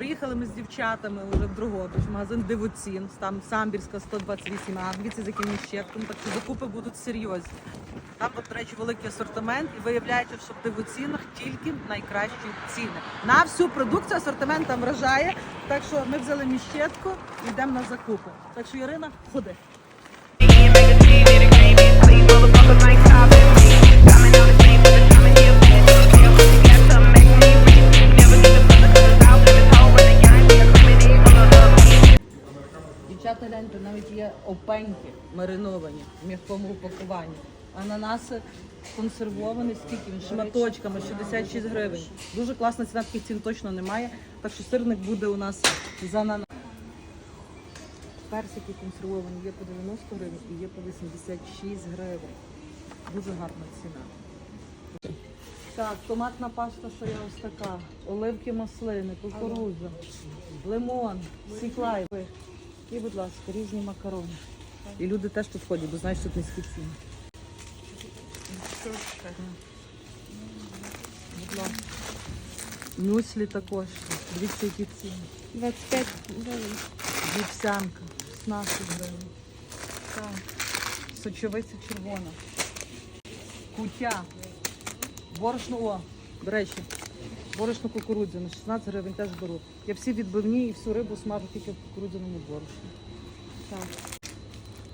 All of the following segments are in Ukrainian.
Приїхали ми з дівчатами вже в Дрогобич, магазин Дивоцін, там Самбірська 128 а дивіться з яким щетком, так що закупи будуть серйозні. Там, от, до речі, великий асортимент, і виявляється, що в дивоцінах тільки найкращі ціни. На всю продукцію асортимент там вражає. Так що ми взяли міщетку і йдемо на закупи. Так що Ірина, ходи. Є опеньки мариновані в м'якому упакуванні. Ананаси консервовані, скільки він шматочками, 66 гривень. Дуже класна ціна, таких цін точно немає. Так що сирник буде у нас за ананас. Персики консервовані є по 90 гривень і є по 86 гривень. Дуже гарна ціна. Так, томатна паста соя ось така, оливки маслини, кукурудза, лимон, сіклай. І, будь ласка, різні макарони. І люди теж тут ходять, бо знаєш, тут низькі ціни. Будь ласка. Мюслі також. Дивіться, які ціни. 25 гривень. Вівсянка, 16 гривень. Так. Сочовиця червона. Кутя. Борошно, о, до речі, борошно кукурудзяне, 16 гривень теж беру. Я всі відбивні і всю рибу смажу тільки в кукурудзяному борошні. Так.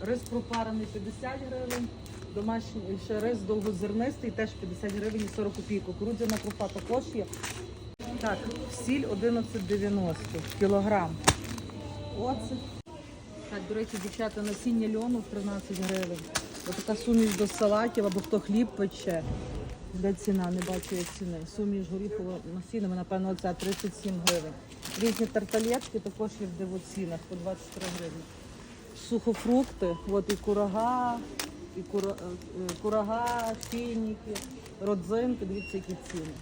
Рис пропарений 50 гривень. Домашній ще рис довгозернистий, теж 50 гривень і 40 копійок. Кукурудзяна крупа також є. Так, сіль 11,90 кілограм. Оцет. Так, до речі, дівчата, насіння льону 13 гривень. Ось така суміш до салатів або хто хліб пече. Де ціна, не бачу я ціни. Суміш горіхового насіння, напевно, оця 37 гривень. Різні тарталетки також є в дивоцінах по 23 гривні. Сухофрукти, от і курага, і е, курага, фініки, родзинки, дивіться, які ціни.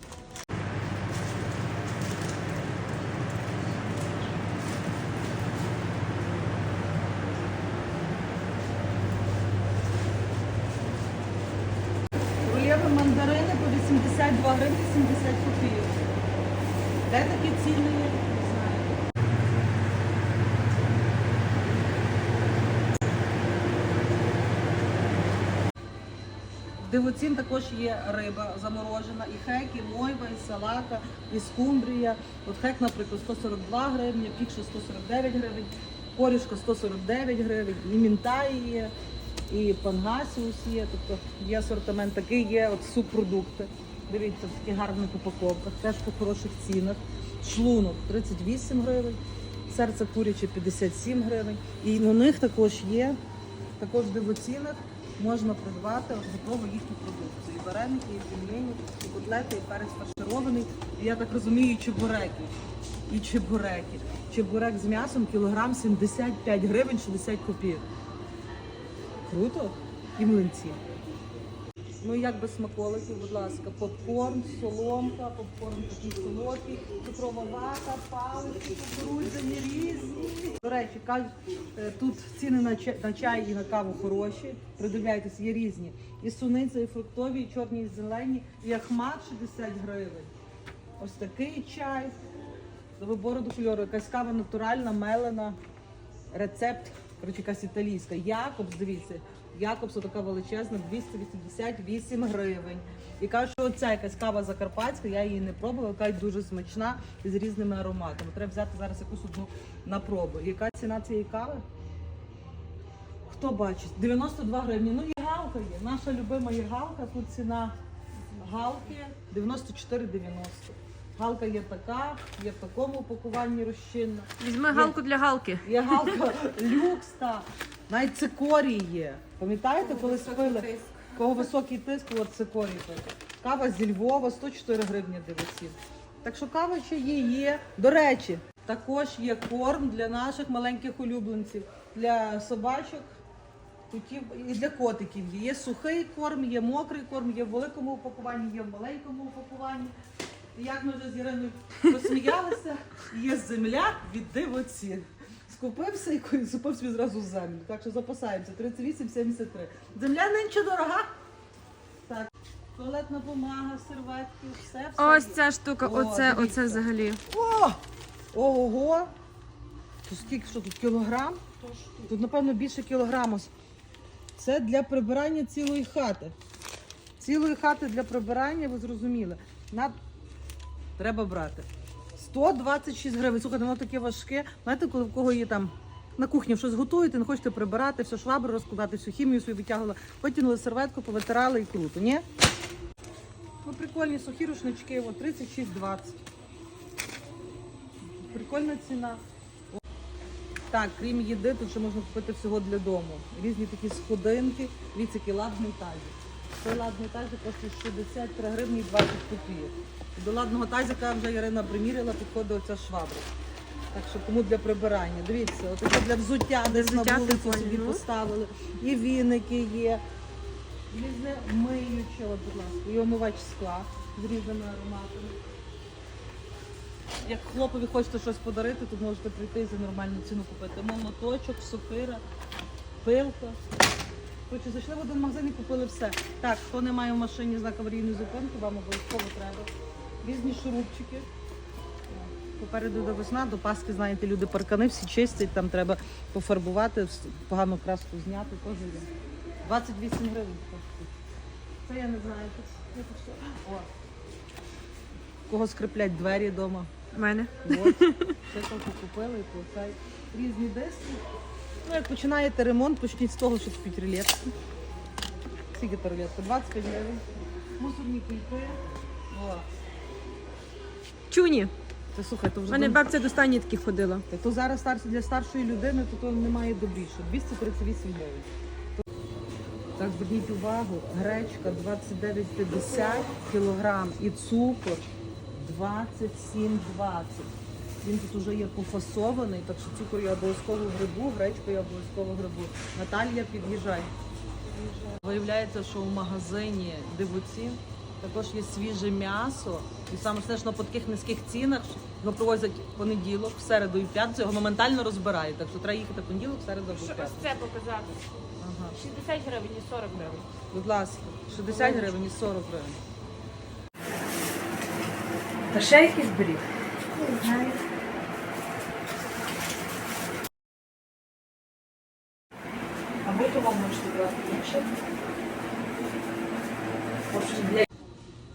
Рулєві мандарини по 82 гривні 70 копійок. Де такі ціни є? Не знаю. В Дивоцін також є риба заморожена, і хек, і мойва, і салака, і скумбрія. От хек, наприклад, 142 гривні, пікша 149 гривень, корішка 149 гривень, і мінтай є, і пангасіус є. Тобто є асортимент такий, є от субпродукти. Дивіться, в таких гарних упаковках, теж по хороших цінах. Шлунок 38 гривень, серце куряче 57 гривень. І у них також є, також в дивоцінах можна придбати от готову їхню продукцію. І вареники, і пельмені, і котлети, і перець фарширований. І я так розумію, і чебуреки. І чебуреки. Чебурек з м'ясом кілограм 75 гривень 60 копійок. Круто? І млинці. Ну як без смаколиків, будь ласка, попкорн, соломка, попкорн такий солодкий, цукрова вата, палички, кукурудзяні різні. До речі, кажуть, е, тут ціни на чай, і на каву хороші. Придивляйтесь, є різні. І суниця, і фруктові, і чорні, і зелені, і ахмат 60 гривень. Ось такий чай. До вибору до кольору. Якась кава натуральна, мелена. Рецепт, коротше, якась італійська. Якобс, дивіться, Якобс така величезна, 288 гривень. І кажуть, що оця якась кава закарпатська, я її не пробувала, кажуть, дуже смачна і з різними ароматами. Треба взяти зараз якусь одну на пробу. Яка ціна цієї кави? Хто бачить? 92 гривні. Ну, і галка є. Наша любима є галка. Тут ціна галки 94,90. Галка є така, є в такому упакуванні розчинна. Візьми галку для галки. Є галка люкс, та навіть цикорій є. Пам'ятаєте, коли спили? Кого високий тиск, от цикорій. Кава зі Львова, 104 гривні дивиться. Так що кава ще є, є. До речі, також є корм для наших маленьких улюбленців, для собачок, котів і для котиків. є. Є сухий корм, є мокрий корм, є в великому упакуванні, є в маленькому упакуванні. І як ми вже з Іриною посміялися, є земля від дивоцін. Скупився і купив собі зразу землю. Так що запасаємося. 38,73. Земля нинче дорога. Так, туалетна бумага, серветки, все, все. Ось ця штука, О, оце, дивіться. оце взагалі. О! Ого! Тут скільки що тут кілограм? Тут, напевно, більше кілограму. Це для прибирання цілої хати. Цілої хати для прибирання, ви зрозуміли. На... Треба брати. 126 гривень. Слухайте, воно таке важке. Знаєте, коли в кого є там на кухні щось готуєте, не хочете прибирати, все швабру розкладати, всю хімію свою витягнули, витягнули серветку, повитирали і круто, ні? Ну, прикольні сухі рушнички, от 36,20. Прикольна ціна. Так, крім їди, тут ще можна купити всього для дому. Різні такі сходинки, який ладний тазик. Цей ладний тазик коштує 63 гривні і 20 копійок. До ладного тазика вже Ірина приміряла, підходить оця швабра. Так що тому для прибирання. Дивіться, отаке для взуття десь на Взуття вулицю прикольне, собі ну. поставили. І віники є. Різне миюче, от, будь ласка, і омивач скла з різними ароматами. Як хлопові хочете щось подарити, тут можете прийти і за нормальну ціну купити. Молоточок, сокира, пилка. Коротше, зайшли в один магазин і купили все. Так, хто не має в машині знак аварійної зупинки, вам обов'язково треба. Різні шурупчики. Попереду до весна, до Пасхи, знаєте, люди паркани всі чистять, там треба пофарбувати, погану краску зняти, теж є. 28 гривень коштує. Це я не знаю. О. Кого скриплять двері вдома. У мене. От. Ще трохи купили, і цей. Різні диски. Ну, як починаєте ремонт, почніть з того, що купіть рулетку. Скільки то рулетка? 25 гривень. Мусорні кульки. О. Чуні. Це слухай, то У вже мене дом- бабця до станітки ходила. Так то зараз для старшої людини, то, то немає добріше. 238 гривень. Так, зверніть увагу, гречка 29,50 кілограм і цукор 27,20. Він тут уже є пофасований, так що цукор я обов'язково грибу, гречку я обов'язково грибу. Наталія, під'їжджай. Виявляється, що в магазині дивуці також є свіже м'ясо. І саме ж на по таких низьких цінах його привозять в понеділок, в середу і в п'ятницю, його моментально розбирають. Так що треба їхати в понеділок, в середу або в Що ось п'ятницю. це показати? Ага. 60 гривень і 40 гривень. Будь ласка, 60 гривень і 40 гривень. Та ще якийсь беріг. А ви того можете брати більше?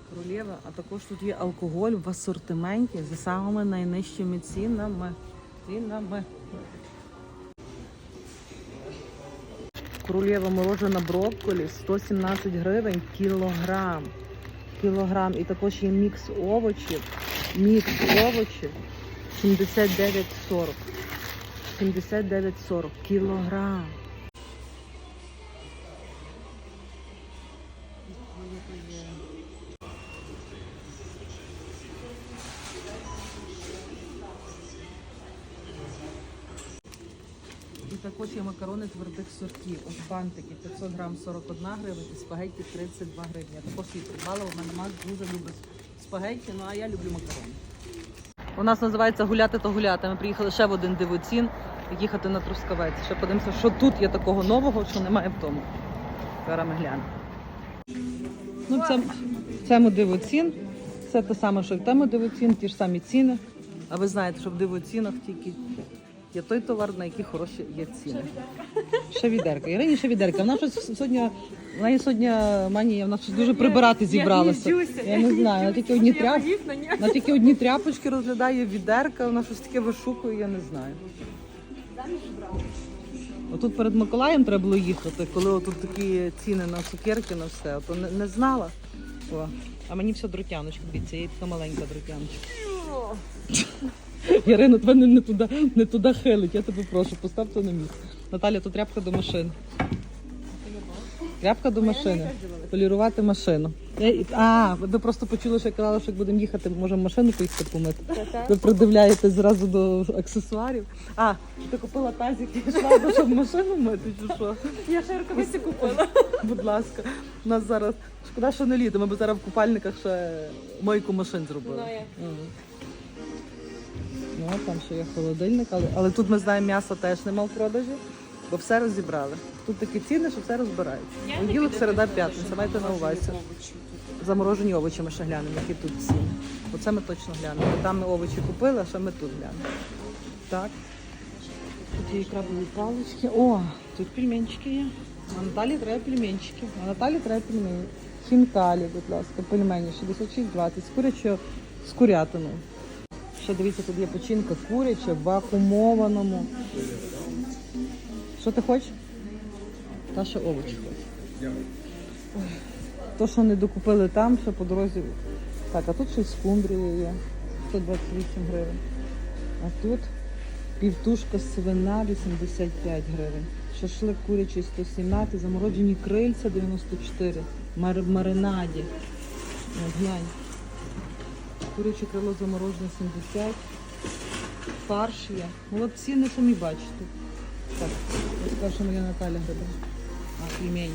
Королєва, а також тут є алкоголь в асортименті за самими найнижчими цінами. Цінами. Королєва морожена брокколі 117 гривень кілограм. Кілограм. І також є мікс овочів. Мікс овочів 79,40. 79,40 кілограм. Також є макарони твердих сортів. Ось бантики 500 грам 41 гривень і спагетті 32 гривні. Я також її придбала, у мене дуже любить спагетті, ну а я люблю макарони. У нас називається гуляти то гуляти. Ми приїхали ще в один дивоцін, їхати на Трускавець. Ще подивимося, що тут є такого нового, що немає в тому. Зараз ми глянемо. Ну, це, це дивоцін. Це те саме, що і в тому дивоцін, ті ж самі ціни. А ви знаєте, що в дивоцінах тільки є той товар, на який хороші є ціни. Ще відерка. Ірині ще відерка. Вона щось сьогодні, вона є сьогодні манія, вона щось дуже прибирати зібралася. Я не знаю, вона тільки одні тряпки. Вона тільки одні тряпочки розглядає, відерка, вона щось таке вишукує, я не знаю. Отут перед Миколаєм треба було їхати, коли отут такі ціни на цукерки, на все, то не, не знала. О. А мені все друтяночка, дивіться, є така маленька друтяночка. Ярина, тебе не, не, туди, не туди хилить, я тебе прошу, постав то на місце. Наталя, то тряпка до машини. Тряпка до машини. Полірувати машину. Я- А, ви просто почули, що я казала, що як будемо їхати, можемо машину поїхати помити. Ви придивляєтесь зразу до аксесуарів. А, ти купила тазик і швабру, щоб машину мити, чи що? Я ще рукавиці купила. Будь ласка, у нас зараз шкода, що не літо. Ми б зараз в купальниках ще мойку машин зробили. Ну, як? Мгм. Ну, там ще є холодильник, але, але тут ми знаємо, м'ясо теж нема в продажі, бо все розібрали. Тут такі ціни, що все розбирають. Я не Понеділок, піду середа, п'ятниця, майте на увазі. заморожені овочі ми ще глянемо, які тут ціни. Оце ми точно глянемо. Там ми овочі купили, а що ми тут глянемо. Так. Тут є крабові палички. О, тут пельменчики є. А Наталі треба пельменчики. А Наталі треба пельмені. Хінкалі, будь ласка, пельмені 66,20. З курячого, з курятиною. Ще дивіться, тут є печінка куряча в вакуумованому. Що ти хочеш? Та ще овочі хоче. То, що не докупили там, ще по дорозі. Так, а тут й скумбрія є. 128 гривень. А тут півтушка свина 85 гривень. Шашлик курячий 117, заморожені крильця 94. Мар- в маринаді. Глянь. Куряче крило заморожене 70. Фарш є. Молодці не самі бачите. Так, ось що моя Наталя робила. А, імені.